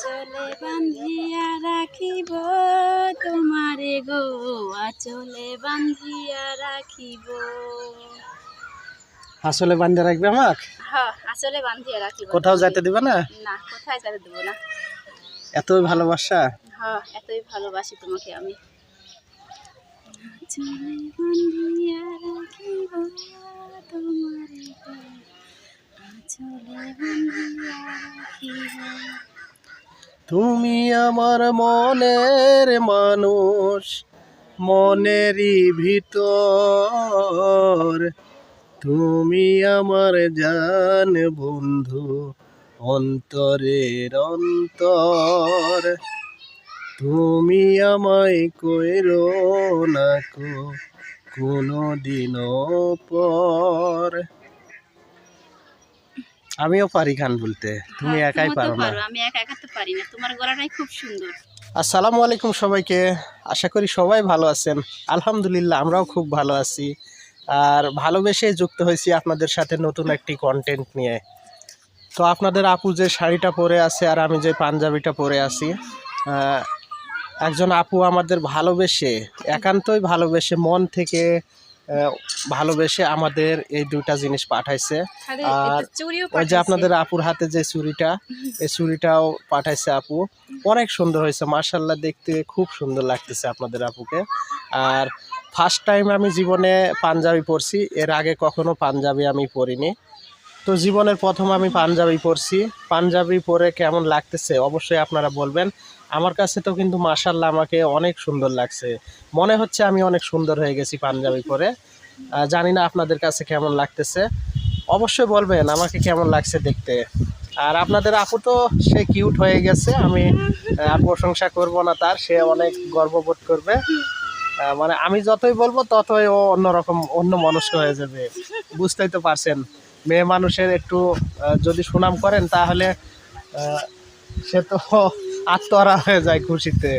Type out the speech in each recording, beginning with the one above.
আচলে বান্ধিয়া রাখিব তোমারে গো আচলে বান্ধিয়া রাখিব। আসলে বান্ধে রাখবে আমাক? হ আচলে বান্ধিয়া রাখিব। কোথাও যাইতে দিবে না? না কোথায় যেতে দেবো না। এত ভালোবাসা? হ এতই ভালোবাসি তোমাকে আমি। আচলে বান্ধিয়া রাখিব তোমারে গো আচলে বান্ধিয়া রাখিব। তুমি আমার মনের মানুষ, মনেরই ভিতর। তুমি আমার জান বন্ধু, অন্তরের অন্তর। তুমি আমায় কইরো না কোনো দিনও পর। আমিও পারি গান বলতে। তুমি হ্যাঁ, একাই পারো না। আমি একা একা তো পারি না। তোমার গলাটাই খুব সুন্দর। আসসালামু আলাইকুম সবাইকে। আশা করি সবাই ভালো আছেন। আলহামদুলিল্লাহ আমরাও খুব ভালো আছি। আর ভালোবেসে যুক্ত হয়েছি আপনাদের সাথে নতুন একটি কন্টেন্ট নিয়ে। তো আপনাদের আপু যে শাড়িটা পরে আছে আর আমি যে পাঞ্জাবিটা পরে আছি একজন আপু আমাদের ভালোবেসে একান্তই ভালোবেসে মন থেকে ভালোবেসে আমাদের এই দুইটা জিনিস পাঠাইছে। আর ওই যে আপনাদের আপুর হাতে যে চুরিটা এই চুরিটাও পাঠাইছে আপু। অনেক সুন্দর হয়েছে মার্শাল্লাহ দেখতে খুব সুন্দর লাগতেছে আপনাদের আপুকে। আর ফার্স্ট টাইম আমি জীবনে পাঞ্জাবি পরছি এর আগে কখনো পাঞ্জাবি আমি পরিনি। তো জীবনের প্রথম আমি পাঞ্জাবি পরছি। পাঞ্জাবি পরে কেমন লাগতেছে অবশ্যই আপনারা বলবেন। আমার কাছে তো কিন্তু মার্শাল্লাহ আমাকে অনেক সুন্দর লাগছে। মনে হচ্ছে আমি অনেক সুন্দর হয়ে গেছি পাঞ্জাবি পরে। জানি না আপনাদের কাছে কেমন লাগতেছে। অবশ্যই বলবেন আমাকে কেমন লাগছে দেখতে। আর আপনাদের আপু তো সে কিউট হয়ে গেছে, আমি আর প্রশংসা করব না তার, সে অনেক গর্ববোধ করবে। মানে আমি যতই বলব ততই ও অন্যরকম অন্য মনস্ক হয়ে যাবে। বুঝতেই তো পারছেন। মেয়ে মানুষের একটু যদি সুনাম করেন তাহলে সে তো আত্মহারা হয়ে যায় খুশিতে।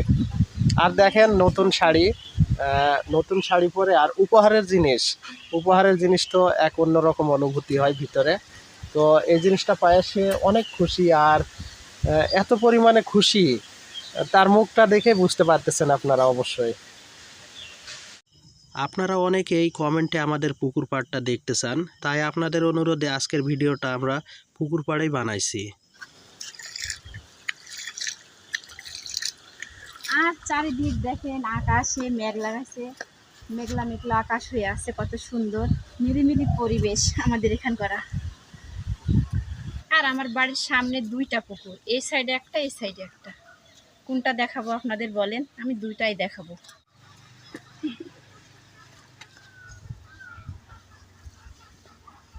আর দেখেন নতুন শাড়ি নতুন শাড়ি পরে আর উপহারের জিনিস। উপহারের জিনিস তো এক অন্যরকম অনুভূতি হয় ভিতরে। তো এই জিনিসটা পায়ে সে অনেক খুশি আর এত পরিমাণে খুশি, তার মুখটা দেখে বুঝতে পারতেছেন আপনারা অবশ্যই। আপনারা অনেকে এই কমেন্টে আমাদের পুকুর পাড়টা দেখতে চান, তাই আপনাদের অনুরোধে আজকের ভিডিওটা আমরা পুকুর পাড়েই বানাইছি। আর চারিদিক দেখেন আকাশে মেঘ লাগাইছে, মেঘলা মেঘলা আকাশ হয়ে আছে, কত সুন্দর নিরিমিলি পরিবেশ আমাদের এখান করা আর আমার বাড়ির সামনে দুইটা পুকুর, এই সাইডে একটা, এই সাইডে একটা। কোনটা দেখাবো আপনাদের বলেন, আমি দুইটাই দেখাবো।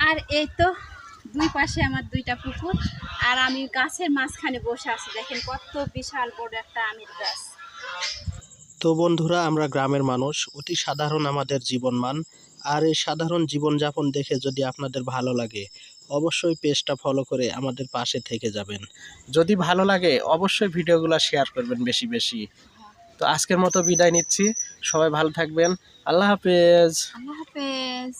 আর এই তো দুই পাশে আমার দুইটা পুকুর আর আমি গাছের মাঝখানে বসে আছি। দেখেন কত বিশাল বড় একটা আমের গাছ। তো বন্ধুরা আমরা গ্রামের মানুষ অতি সাধারণ আমাদের জীবনমান। আর এই সাধারণ জীবনযাপন দেখে যদি আপনাদের ভালো লাগে অবশ্যই পেজটা ফলো করে আমাদের পাশে থেকে যাবেন। যদি ভালো লাগে অবশ্যই ভিডিওগুলো শেয়ার করবেন বেশি বেশি। তো আজকের মতো বিদায় নিচ্ছি। সবাই ভালো থাকবেন। আল্লাহ হাফেজ। আল্লাহ হাফেজ।